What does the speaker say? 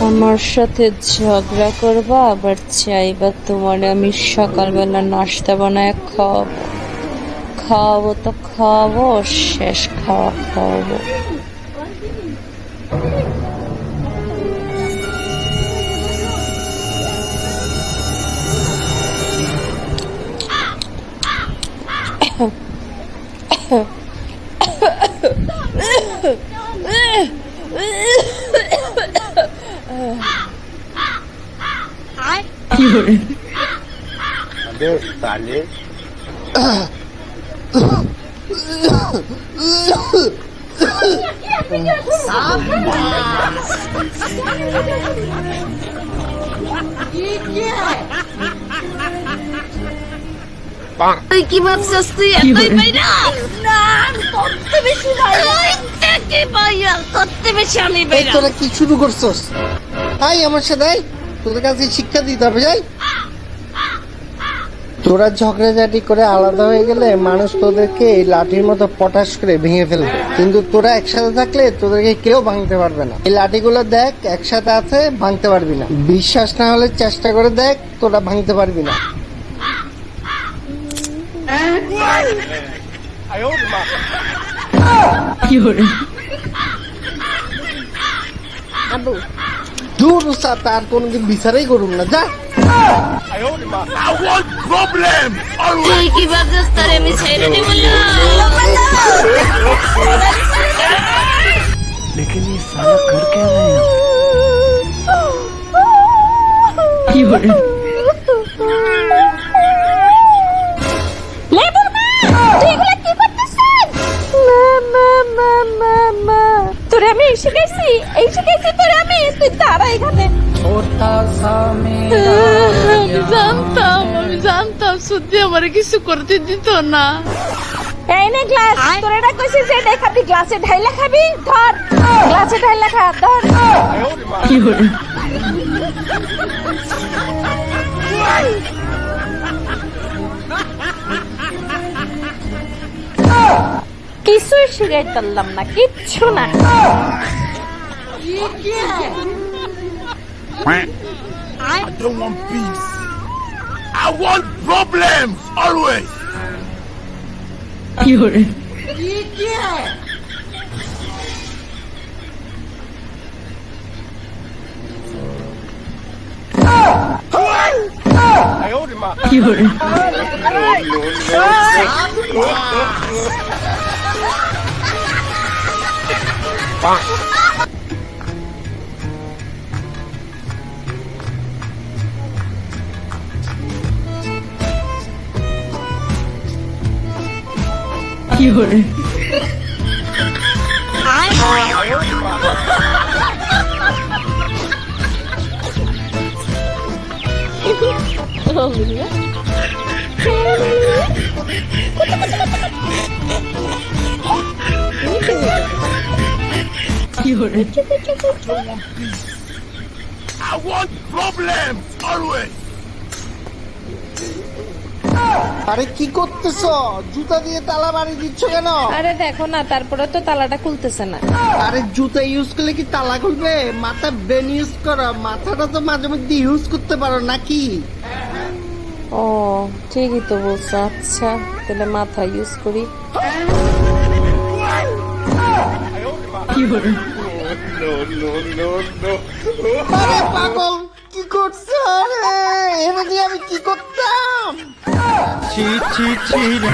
আমার সাথে ঝগড়া করবা আবার চাইবা তোমার আমি সকালবেলা নাস্তা বানায় খাওয়াবো খাওয়াবো তো খাওয়াবো শেষ খাওয়া খাওয়াবো Ai. Cadê os talheres? Sabas! Bang! Ay, give up sa stay! Ay, may na! Nan! Tabi sila! Ay! কি বাইরা করতে বেশি আমি এই বাইরা তোরা কি শুরু করছস? আই আমার সাথে তোদের কাছে শিক্ষা দিতে হবে যাই। তোরা ঝগড়াঝাটি করে আলাদা হয়ে গেলে মানুষ তোদেরকে এই লাঠির মতো পটাশ করে ভেঙে ফেলবে। কিন্তু তোরা একসাথে থাকলে তোদেরকে কেউ ভাঙতে পারবে না। এই লাঠিগুলো দেখ একসাথে আছে ভাঙতে পারবি না। বিশ্বাস না হলে চেষ্টা করে দেখ তোরা ভাঙতে পারবি না। আবু। দূর উসা তার কোনদিন বিচারই করুন না। যা. তুই কি ভাবছিস তোর আমি ছেড়ে দিব না। তোরে আমি এসে গেছি এসে গেছি তোরে আমি তুই দাঁড়া এখানে। আমি জানতাম আমি জানতাম সত্যি আমার কিছু করতে দিত না। এই নে গ্লাস তোর এটা কইছিস যে এটা খাবি গ্লাসে ঢাইলা খাবি ধর গ্লাসে ঢাইলা খা ধর। কিছুই শিখাই পারলাম না কিচ্ছু না I don't want peace. I want problems always. バン You're... 好，我们。I want problems always. আরে কি করতেছ? জুতা দিয়ে তালা বাড়ি দিচ্ছ কেন? আরে দেখো না তারপরে তো তালাটা খুলতেছে না। আরে জুতা ইউজ করলে কি তালা খুলবে? মাথা ব্রেন ইউজ করো মাথাটা তো মাঝে মধ্যে ইউজ করতে পারো নাকি? ও ঠিকই তো বলছো। আচ্ছা তাহলে মাথা ইউজ করি। আরে পাগল কি করছ? রে এমনি আমি কি করতাম? ছি ছি ছি রে